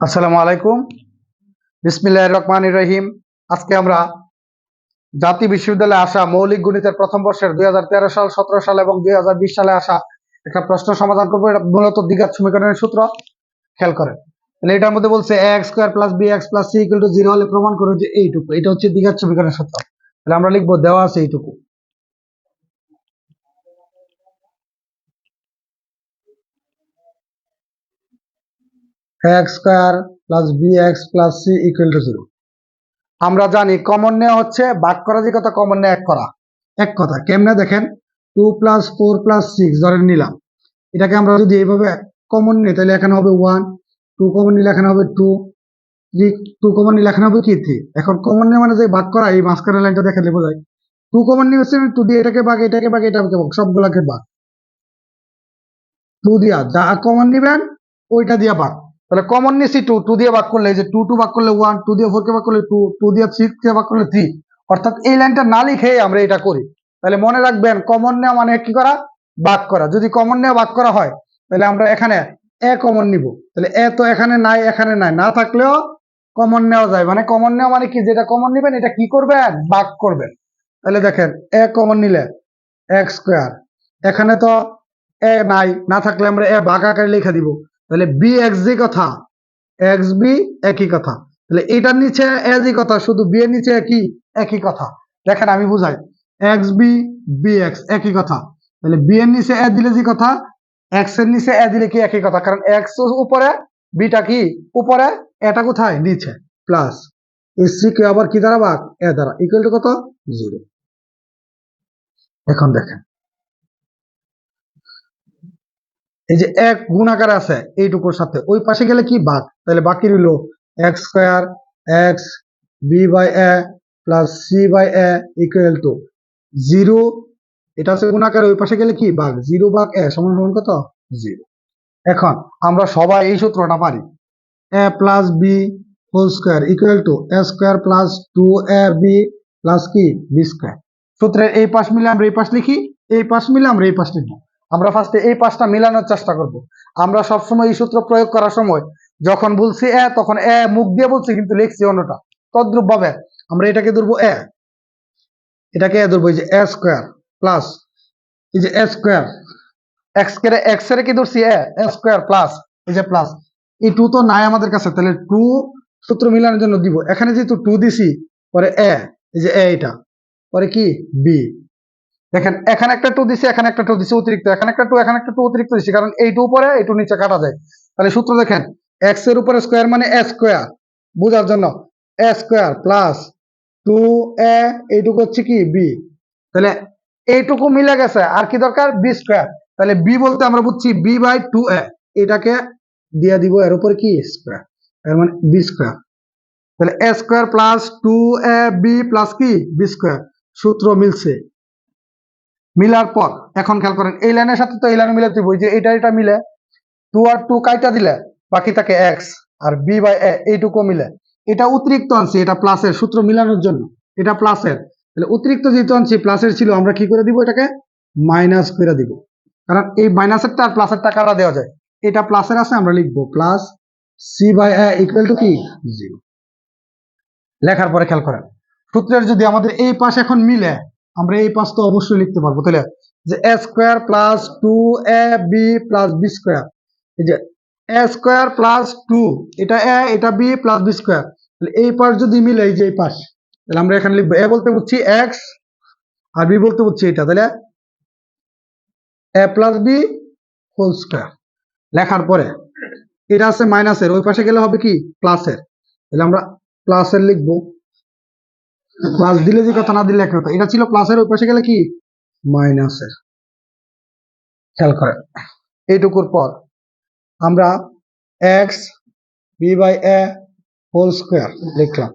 আসসালামু আলাইকুম। বিসমিল্লাহ রহমান রহিম। আজকে আমরা জাতি বিশ্ববিদ্যালয়ে আসা মৌলিক গণিতের প্রথম বর্ষের দুই হাজার তেরো সাল, সতেরো সাল এবং দুই হাজার বিশ সালে আসা একটা প্রশ্ন সমাধান করব। এটা মূলত দ্বিঘাত সমীকরণের সূত্র। খেয়াল করেন। তাহলে এটার মধ্যে বলছে A X square plus B X plus C equal to zero হলে প্রমাণ করো যে এইটুকু। এটা হচ্ছে দ্বিঘাত সমীকরণের সূত্র। তাহলে আমরা লিখব দেওয়া আছে এইটুকু। X square plus B X plus C equal to zero আমরা জানি কমন নেওয়া হচ্ছে ভাগ করা যে কথা কমন নেওয়া এক করা। এক কথা, কেমনে দেখেন? Two plus four plus six ধরেন নিলাম। এটাকে আমরা যদি এইভাবে কমন নিই, তাহলে এখানে হবে ওয়ান টু কমন নিলে এখানে হবে টু থ্রি টু কমন নিলে এখানে হবে কি থ্রি এখন কমন নেওয়া মানে যে ভাগ করা, এই মাঝখানের লাইনটা দেখালে বোঝায়। টু কমন নিয়ে হচ্ছে টু দিয়ে এটাকে ভাগ এটাকে ভাগ এটাকে ভাগ সবগুলাকে ভাগ টু দিয়া, যা কমন নিবেন, ওইটা দিয়া ভাগ তাহলে কমন নিয়েছি টু টু দিয়ে ভাগ করলে যে টু টু ভাগ করলে ওয়ান টু দিয়ে ফোর কে ভাগ করলে টু টু দিয়ে সিক্স কে ভাগ করলে থ্রি অর্থাৎ এই লাইনটা না লিখে আমরা এটা করি। তাহলে মনে রাখবেন কমন নেওয়া মানে কি করা? ভাগ করা। যদি কমন নেওয়া ভাগ করা হয়, তাহলে আমরা এখানে এ কমন নিব। তাহলে এ তো এখানে নাই এখানে নাই। না থাকলেও কমন নেওয়া যায়। মানে কমন নেওয়া মানে কি? যেটা কমন নিবেন, এটা কি করবেন? ভাগ করবেন। তাহলে দেখেন এ কমন নিলে এক্স স্কোয়ার এখানে তো এ নাই, না থাকলে আমরা এ ভাগ আকারে লিখে দিব। তাহলে বি এক্স জি কথা এক্স বি একই কথা। তাহলে এটার নিচে এ জি কথা, শুধু বি এর নিচে একই একই কথা। দেখেন আমি বুঝাই এক্স বি বি এক্স একই কথা। তাহলে বি এর নিচে এ দিলে যে কথা এক্সের নিচে এ দিলে কি একই কথা? কারণ এক্স উপরে বিটা কি? উপরে এটা কোথায়? নিচে। প্লাস এসি কে আবার কি দ্বারা ভাগ এ দ্বারা ইকুয়াল টু কত? জিরো এখন দেখেন। এই যে এক গুণ গুণাকার আছে, এইটুকুর সাথে। ওই পাশে গেলে কি? ভাগ তাহলে বাকি রইল X square X B by A plus C by A equal to zero এটা হচ্ছে গুণাকার ওই পাশে গেলে কি? ভাগ জিরো ভাগ এ সমান সমান কত? জিরো এখন আমরা সবাই এই সূত্রটা পারি। A plus B whole square equal to A square plus two A B plus কি? বি স্কোয়ার সূত্রের এই পাশ মিলে আমরা এই পাশ লিখি, এই পাশ মিলে আমরা এই পাশ লিখি। আমরা ফার্স্টে এই পাঁচটা মিলানোর চেষ্টা করব। আমরা সবসময় এই সূত্র প্রয়োগ করার সময় যখন বলছি এ, তখন এ মুখ দিয়ে বলছি, কিন্তু লিখছি অন্যটা। তদ্রুপ ভাবে আমরা এটাকে ধরবো এ। এটাকে এ ধরবো, এই যে এ স্কোয়ার প্লাস, এই যে এ স্কোয়ার। এক্স কে এক্সের কি ধরছি? এ স্কোয়ার প্লাস, এই যে প্লাস। এই টু তো নাই আমাদের কাছে, তাহলে টু সূত্র মিলানোর জন্য দিব। এখানে যেহেতু টু দিছি, পরে এ, এই যে এ এটা। পরে কি? বি। দেখেন, এখানে একটা টু দিছি, এখানে একটা টু দিছি, অতিরিক্ত। এখানে একটা টু এখানে একটা টু অতিরিক্ত দিছি, কারণ এই টু উপরে, এই টু নিচে কাটা যায়। তাহলে সূত্র দেখেন এক্সের উপরে স্কোয়ার মানে এ স্কোয়ার বোঝার জন্য A square plus two A এইটুকু হচ্ছে কি? বি তাহলে এইটুকু মিলে গেছে, আর কি দরকার? বি স্কোয়ার তাহলে বি বলতে আমরা বুঝছি বি বাই টু এ এটাকে দিয়ে দিব এর উপরে কি? স্কোয়ার এর মানে বি স্কোয়ার তাহলে A square plus two A B plus কি? বি স্কোয়ার সূত্র মিলছে। মিলার পর, এখন খেয়াল করেন, এই লাইনের সাথে তো এই লাইন মিলে দিব যে এটা এটা মিলে টু আর টু কাইটা দিলে, বাকি থাকে এক্স আর বি বাই এ এইটুকু মিলে। এটা অতিরিক্ত আনছি, এটা প্লাসের সূত্র মিলানোর জন্য, এটা প্লাসের তাহলে অতিরিক্ত যেহেতু আনছি প্লাসের ছিল, আমরা কি করে দিব এটাকে? মাইনাস করে দিব। কারণ এই মাইনাসেরটা আর প্লাসের টাকাটা দেওয়া যায়? এটা প্লাসের আছে, আমরা লিখব plus C by A equal to কি? জিরো লেখার পরে খেয়াল করেন। সূত্রের যদি আমাদের এই পাশ এখন মিলে আমরা এই তো অবশ্যই লিখতে পারব তাহলে যে A square plus two A B plus B square এই যে এ স্কোয়ার প্লাস টু এটা এ এটা বি প্লাস বি স্কোয়ার তাহলে এই পাশ যদি মিলে, এই যে এই পাশ, তাহলে আমরা এখানে লিখব এ বলতে বুঝছি এক্স আর বি বলতে বুঝছি এটা তাহলে A plus B whole square লেখার পরে, এটা আছে মাইনাসের ওই পাশে গেলে হবে কি? প্লাসের তাহলে আমরা প্লাসের লিখব। প্লাস দিলে যে কথা না দিলে এক কথা। এটা ছিল প্লাসের ওই পাশে গেলে কি? মাইনাসের খেয়াল করে এইটুকুর পর আমরা X B by A whole square লিখলাম।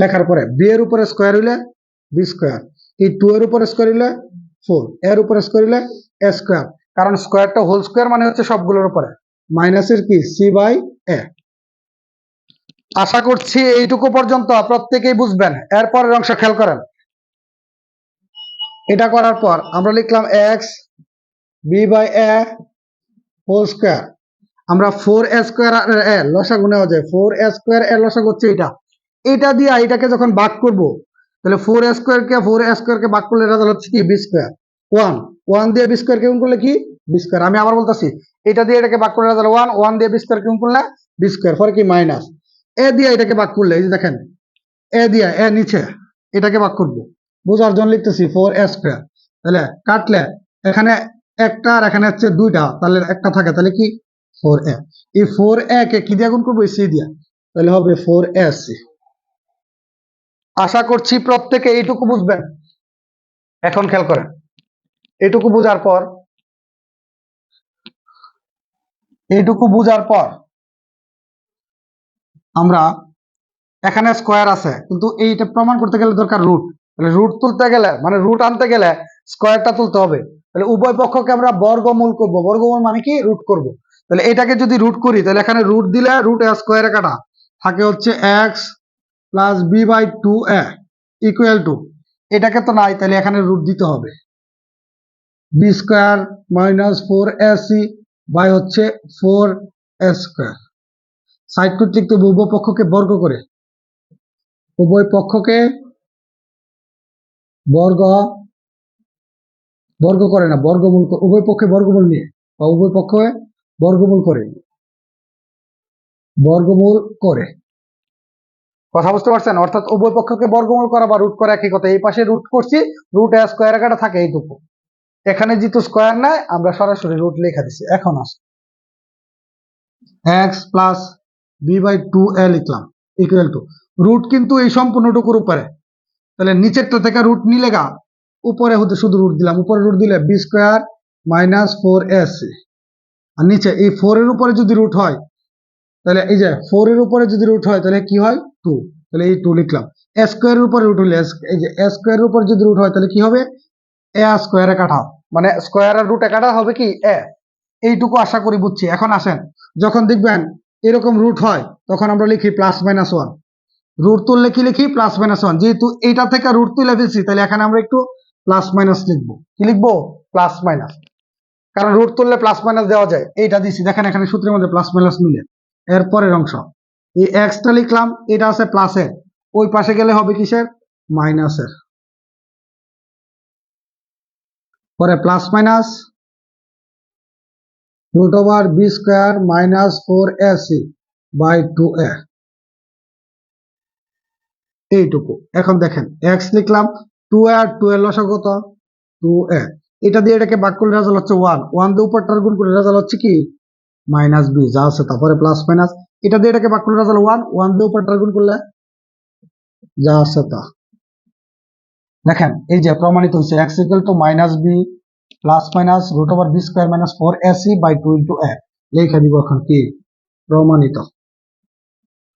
লেখার পরে বি এর উপরে স্কোয়ার হইলে বি স্কোয়ার এই টু এর উপরে স্কোয়ার হইলে ফোর এর উপরে স্কোয়ার হইলে এ স্কোয়ার কারণ স্কোয়ারটা হোল স্কোয়ার মানে হচ্ছে সবগুলোর উপরে। মাইনাসের কি? সি বাই এ আশা করছি এইটুকু পর্যন্ত প্রত্যেকেই বুঝবেন। এরপরের অংশ খেয়াল করেন। এটা করার পর আমরা লিখলাম X B by A whole square. আমরা ফোর এ স্কোয়ার এ লসাগু নেওয়া যায়। ফোর এ স্কোয়ার এর লসাগু হচ্ছে এটা। এটা দিয়ে এটাকে যখন ভাগ করব, তাহলে ফোর এ স্কোয়ার কে, ফোর এ স্কোয়ার কে ভাগ করলে এটা হচ্ছে কি? B square. ওয়ান। ওয়ান দিয়ে বি স্কোয়ার গুণ করলে কি? B square. আমি আবার বলতেছি, এটা দিয়ে এটাকে ভাগ করলে ওয়ান। ওয়ান দিয়ে বি স্কোয়ার কে গুণ করলে বি স্কোয়ার। ফর কি? মাইনাস। এ দিয়ে এটাকে ভাগ করলে, এই যে দেখেন, এ দিয়ে, এ নিচে, এটাকে ভাগ করব। বোঝার জন্য লিখতেছি ফোর এ স্কোয়ার তাহলে কাটলে এখানে একটা আর এখানে হচ্ছে দুইটা, তাহলে একটা থাকে, তাহলে কি? ফোর এ এই ফোর এ কে কি দিয়ে গুণ করব? সি দিয়া। তাহলে হবে ফোর এ সি আশা করছি প্রত্যেকে এইটুকু বুঝবেন। এখন খেয়াল করেন। এইটুকু বুঝার পর, এইটুকু বুঝার পর আমরা এখানে স্কোয়ার আছে, কিন্তু এইটা প্রমাণ করতে গেলে দরকার রুট তাহলে রুট তুলতে গেলে মানে রুট আনতে গেলে স্কোয়ারটা তুলতে হবে। তাহলে উভয় পক্ষকে আমরা বর্গমূল করব। বর্গমূল মানে কি? রুট করব। তাহলে এটাকে যদি রুট করি, তাহলে এখানে রুট দিলে রুট স্কোয়ারে কাটা। থাকে হচ্ছে X plus B by two A equal to এটাকে তো নাই, তাহলে এখানে রুট দিতে হবে। B square minus four A C by হচ্ছে ফোর স্কোয়ার সাইড হবে উভয় পক্ষকে বর্গ করে। উভয় পক্ষকে বর্গ বর্গ করে না, বর্গমূল উভয় পক্ষে বর্গমূল নিয়ে, বা উভয় পক্ষে বর্গমূল করে। বর্গমূল করে। কথা বুঝতে পারছেন? অর্থাৎ উভয় পক্ষকে বর্গমূল করা বা রুট করা একই কথা। এই পাশে রুট করছি রুট স্কোয়ার কাটা থাকে এইটুকু এখানে যেহেতু স্কোয়ার নাই, আমরা সরাসরি রুট লেখা দিছি। এখন আস। X plus B by two A লিখলাম ইকুয়াল টু রুট কিন্তু এই সম্পূর্ণটুকুর উপরে। তাহলে নিচেরটা থেকে রুট নিলে গা, উপরে হতে শুধু রুট দিলাম, উপরে রুট দিলে B square minus four S আর নিচে এই ফোর এর উপরে যদি রুট হয়, তাহলে এই যে ফোর এর উপরে যদি রুট হয়, তাহলে কি হয়? টু তাহলে এই টু লিখলাম। এ স্কোয়ারের উপরে রুট হলে এই যে এ স্কোয়ারের উপর যদি রুট হয়, তাহলে কি হবে? এ স্কোয়ারে কাটা। মানে স্কোয়ারের রুটে কাটা হবে কি? এ এইটুকু আশা করি বুঝছি। এখন আসেন, যখন দেখবেন এরকম রুট হয়, তখন আমরা লিখি প্লাস মাইনাস ওয়ান রুট তুললে কি লিখি? প্লাস মাইনাস ওয়ান যেহেতু এইটা থেকে রুট তুলে ফেলছি, তাহলে এখানে আমরা একটু প্লাস মাইনাস লিখব। কি লিখব? প্লাস মাইনাস কারণ রুট তুললে প্লাস মাইনাস দেওয়া যায়। এইটা দিছি। দেখেন এখানে সূত্রের মধ্যে প্লাস মাইনাস মিলে। এরপরের অংশ। এই এক্সটা লিখলাম, এটা আছে প্লাসের ওই পাশে গেলে হবে কিসের? মাইনাসের পরে plus minus square minus four A C by two A এইটুকু। এখন দেখেন এক্স লিখলাম টু এ আর টু এর লসা কত? এ এটা দিয়ে এটাকে ভাগ করলে রেজাল্ট হচ্ছে ওয়ান ওয়ান দিয়ে উপরটার গুণ করে রেজাল্ট হচ্ছে কি? মাইনাস বি যা আছে তারপরে প্লাস মাইনাস এটা দিয়ে এটাকে ভাগ করলে রেজাল্ট ওয়ান ওয়ান দিয়ে উপরটার গুণ করলে যা আছে তা। দেখেন, এই যে প্রমাণিত হচ্ছে X equal to minus B plus minus root over B square minus four A C by two into A লেখা দিব কি? প্রমাণিত।